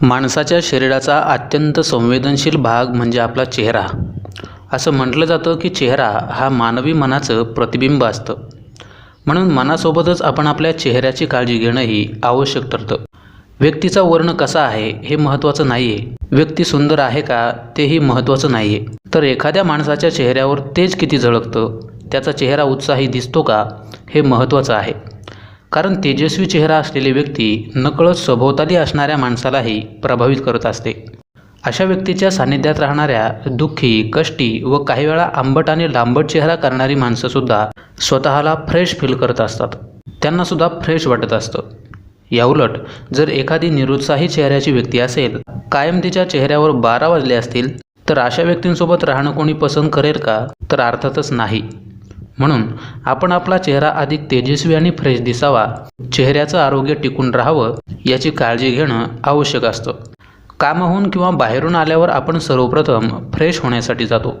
माणसाच्या शरीराचा अत्यंत संवेदनशील भाग म्हणजे आपला चेहरा. असं म्हटलं जातं की चेहरा हा मानवी मनाचं प्रतिबिंब असतं. म्हणून मनासोबतच आपण आपल्या चेहऱ्याची काळजी घेणंही आवश्यक ठरतं. व्यक्तीचा वर्ण कसा आहे हे महत्त्वाचं नाही आहे व्यक्ती सुंदर आहे का तेही महत्त्वाचं नाही आहे तर एखाद्या माणसाच्या चेहऱ्यावर तेज किती झळकतं त्याचा चेहरा उत्साही दिसतो का हे महत्त्वाचं आहे. कारण तेजस्वी चेहरा असलेली व्यक्ती नकळत सभोवताली असणाऱ्या माणसालाही प्रभावित करत असते. अशा व्यक्तीच्या सान्निध्यात राहणाऱ्या दुःखी कष्टी व काही वेळा आंबट आणि लांबट चेहरा करणारी माणसंसुद्धा स्वतःला फ्रेश फील करत असतात. त्यांनासुद्धा फ्रेश वाटत असतं. याउलट जर एखादी निरुत्साही चेहऱ्याची व्यक्ती असेल कायम तिच्या चेहऱ्यावर बारा वाजले असतील तर अशा व्यक्तींसोबत राहणं कोणी पसंत करेल का? तर अर्थातच नाही. म्हणून आपण आपला चेहरा अधिक तेजस्वी आणि फ्रेश दिसावा. चेहऱ्याचं आरोग्य टिकून राहावं याची काळजी घेणं आवश्यक असतं. कामाहून किंवा बाहेरून आल्यावर आपण सर्वप्रथम फ्रेश होण्यासाठी जातो.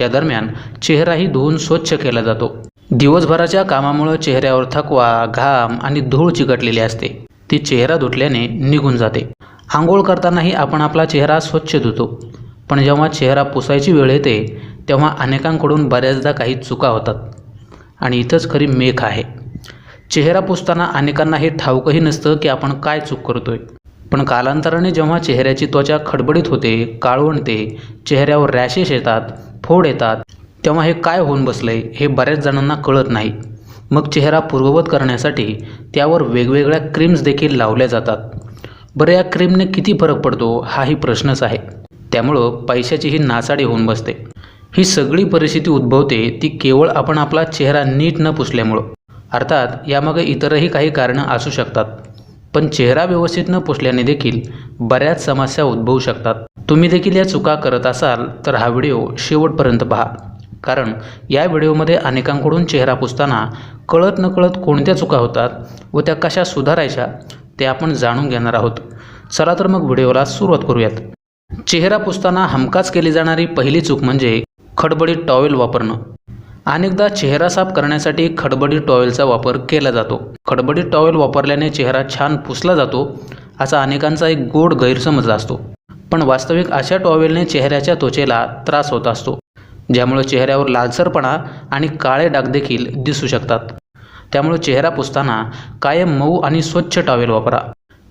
या दरम्यान चेहराही धुवून स्वच्छ केला जातो. दिवसभराच्या कामामुळं चेहऱ्यावर थकवा घाम आणि धूळ चिकटलेली असते. ती चेहरा धुतल्याने निघून जाते. आंघोळ करतानाही आपण आपला चेहरा स्वच्छ धुतो. पण जेव्हा चेहरा पुसायची वेळ येते तेव्हा अनेकांकडून बऱ्याचदा काही चुका होतात. आणि इथंच खरी मेख आहे. चेहरा पुसताना अनेकांना हे ठाऊकही नसतं की आपण काय चूक करतोय. पण कालांतराने जेव्हा चेहऱ्याची त्वचा खडबडीत होते काळवणते चेहऱ्यावर रॅशेस येतात फोड येतात तेव्हा हे काय होऊन बसलंय हे बऱ्याच जणांना कळत नाही. मग चेहरा पूर्ववत करण्यासाठी त्यावर वेगवेगळ्या क्रीम्स देखील लावल्या जातात. बरं या क्रीमने किती फरक पडतो हाही प्रश्नच आहे. त्यामुळं पैशाचीही नासाडी होऊन बसते. ही सगळी परिस्थिती उद्भवते ती केवळ आपण आपला चेहरा नीट न पुसल्यामुळं. अर्थात यामागे इतरही काही कारणं असू शकतात. पण चेहरा व्यवस्थित न पुसल्याने देखील बऱ्याच समस्या उद्भवू शकतात. तुम्ही देखील या चुका करत असाल तर हा व्हिडिओ शेवटपर्यंत पहा. कारण या व्हिडिओमध्ये अनेकांकडून चेहरा पुसताना कळत नकळत कोणत्या चुका होतात व त्या कशा सुधारायच्या ते आपण जाणून घेणार आहोत. चला तर मग व्हिडिओला सुरुवात करूयात. चेहरा पुसताना हमखास केली जाणारी पहिली चूक म्हणजे खडबडीत टॉवेल वापरणं. अनेकदा चेहरा साफ करण्यासाठी खडबडीत टॉवेलचा वापर केला जातो. खडबडीत टॉवेल वापरल्याने चेहरा छान पुसला जातो असा अनेकांचा एक गोड गैरसमज असतो. पण वास्तविक अशा टॉवेलने चेहऱ्याच्या त्वचेला त्रास होत असतो ज्यामुळे चेहऱ्यावर लालसरपणा आणि काळे डाग देखील दिसू शकतात. त्यामुळे चेहरा पुसताना कायम मऊ आणि स्वच्छ टॉवेल वापरा.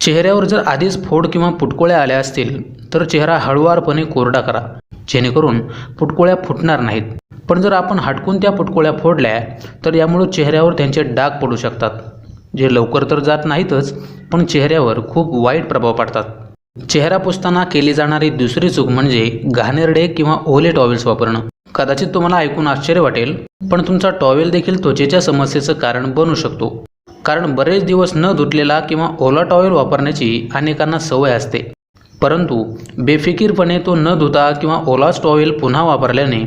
चेहऱ्यावर जर आधीच फोड किंवा पुटकोळ्या आल्या असतील तर चेहरा हळुवारपणे कोरडा करा. जेणेकरून पुटकोळ्या फुटणार नाहीत. पण जर आपण हटकून त्या पुटकोळ्या फोडल्या तर यामुळे चेहऱ्यावर त्यांचे डाग पडू शकतात जे लवकर तर जात नाहीतच पण चेहऱ्यावर खूप वाईट प्रभाव पडतात. चेहरा पुसताना केली जाणारी दुसरी चूक म्हणजे घाणेरडे किंवा ओले टॉवेल्स वापरणं. कदाचित तुम्हाला ऐकून आश्चर्य वाटेल पण तुमचा टॉवेल देखील त्वचेच्या समस्येचं कारण बनू शकतो. कारण बरेच दिवस न धुतलेला किंवा ओला टॉवेल वापरण्याची अनेकांना सवय असते. परंतु बेफिकीरपणे तो न धुता किंवा ओला टॉवेल पुन्हा वापरल्याने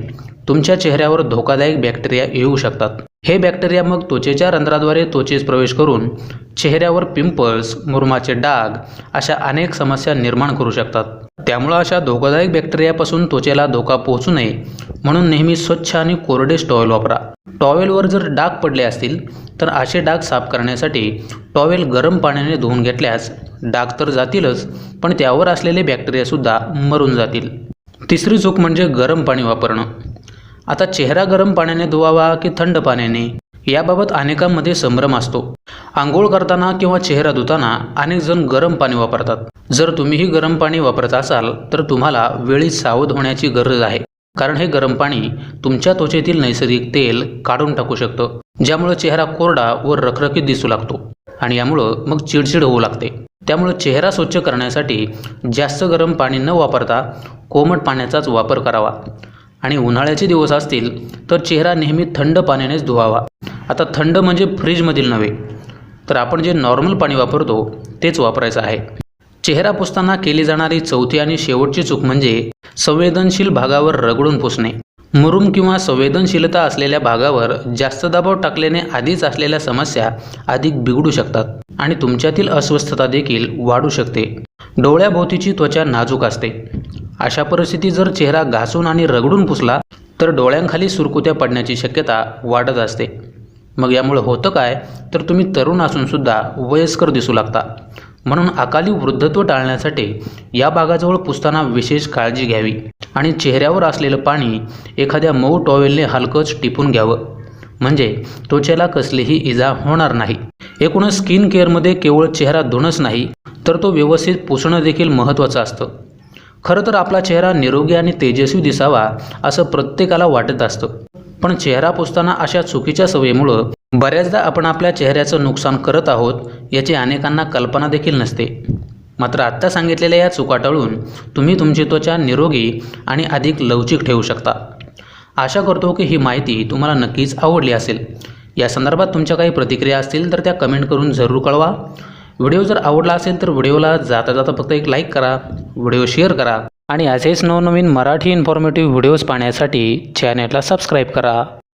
तुमच्या चेहऱ्यावर धोकादायक बॅक्टेरिया येऊ शकतात. हे बॅक्टेरिया मग त्वचेच्या रंध्राद्वारे त्वचेस प्रवेश करून चेहऱ्यावर पिंपल्स मुरमाचे डाग अशा अनेक समस्या निर्माण करू शकतात. त्यामुळं अशा धोकादायक बॅक्टेरियापासून त्वचेला धोका पोहोचू नये म्हणून नेहमी स्वच्छ आणि कोरडे टॉवेल वापरा. टॉवेलवर जर डाग पडले असतील तर असे डाग साफ करण्यासाठी टॉवेल गरम पाण्याने धुवून घेतल्यास डाग तर जातीलच पण त्यावर असलेले बॅक्टेरियासुद्धा मरून जातील. तिसरी चूक म्हणजे गरम पाणी वापरणं. आता चेहरा गरम पाण्याने धुवावा की थंड पाण्याने याबाबत अनेकांमध्ये संभ्रम असतो. आंघोळ करताना किंवा चेहरा धुताना अनेक जण गरम पाणी वापरतात. जर तुम्हीही गरम पाणी वापरत असाल तर तुम्हाला वेळी सावध होण्याची गरज आहे. कारण हे गरम पाणी तुमच्या त्वचेतील नैसर्गिक तेल काढून टाकू शकतं ज्यामुळे चेहरा कोरडा व रखरखीत दिसू लागतो. आणि यामुळं मग चिडचिड होऊ लागते. त्यामुळे चेहरा स्वच्छ करण्यासाठी जास्त गरम पाणी न वापरता कोमट पाण्याचाच वापर करावा. आणि उन्हाळ्याचे दिवस असतील तर चेहरा नेहमी थंड पाण्यानेच धुवावा. आता थंड म्हणजे फ्रीजमधील नव्हे तर आपण जे नॉर्मल पाणी वापरतो तेच वापरायचं आहे. चेहरा पुसताना केली जाणारी चौथी आणि शेवटची चूक म्हणजे संवेदनशील भागावर रगडून पुसणे. मुरुम किंवा संवेदनशीलता असलेल्या भागावर जास्त दबाव टाकल्याने आधीच असलेल्या समस्या अधिक बिघडू शकतात आणि तुमच्यातील अस्वस्थता देखील वाढू शकते. डोळ्याभोवतीची त्वचा नाजूक असते. अशा परिस्थितीत जर चेहरा घासून आणि रगडून पुसला तर डोळ्यांखाली सुरकुत्या पडण्याची शक्यता वाढत असते. मग यामुळे होतं काय? तर तुम्ही तरुण असूनसुद्धा वयस्कर दिसू लागता. म्हणून अकाली वृद्धत्व टाळण्यासाठी या भागाजवळ पुसताना विशेष काळजी घ्यावी आणि चेहऱ्यावर असलेलं पाणी एखाद्या मऊ टॉवेलने हलकंच टिपून घ्यावं. म्हणजे त्वचेला कसलीही इजा होणार नाही. एकूणच स्किन केअरमध्ये केवळ चेहरा धुणंच नाही तर तो व्यवस्थित पुसणं देखील महत्त्वाचं असतं. खरं तर आपला चेहरा निरोगी आणि तेजस्वी दिसावा असं प्रत्येकाला वाटत असतं. पण चेहरा पुसताना अशा चुकीच्या सवयीमुळं बऱ्याचदा आपण आपल्या चेहऱ्याचं नुकसान करत आहोत याची अनेकांना कल्पना देखील नसते. मात्र आत्ता सांगितलेल्या या चुका टाळून तुम्ही तुमची त्वचा निरोगी आणि अधिक लवचिक ठेवू शकता. आशा करतो की ही माहिती तुम्हाला नक्कीच आवडली असेल. या संदर्भात तुमच्या काही प्रतिक्रिया असतील तर त्या कमेंट करून जरूर कळवा. व्हिडिओ जर आवडला असेल तर व्हिडिओला जाता जाता फक्त एक लाईक करा व्हिडिओ शेअर करा आणि असेच नवनवीन मराठी इन्फॉर्मेटिव्ह व्हिडिओज पाहण्यासाठी चॅनेलला सबस्क्राईब करा.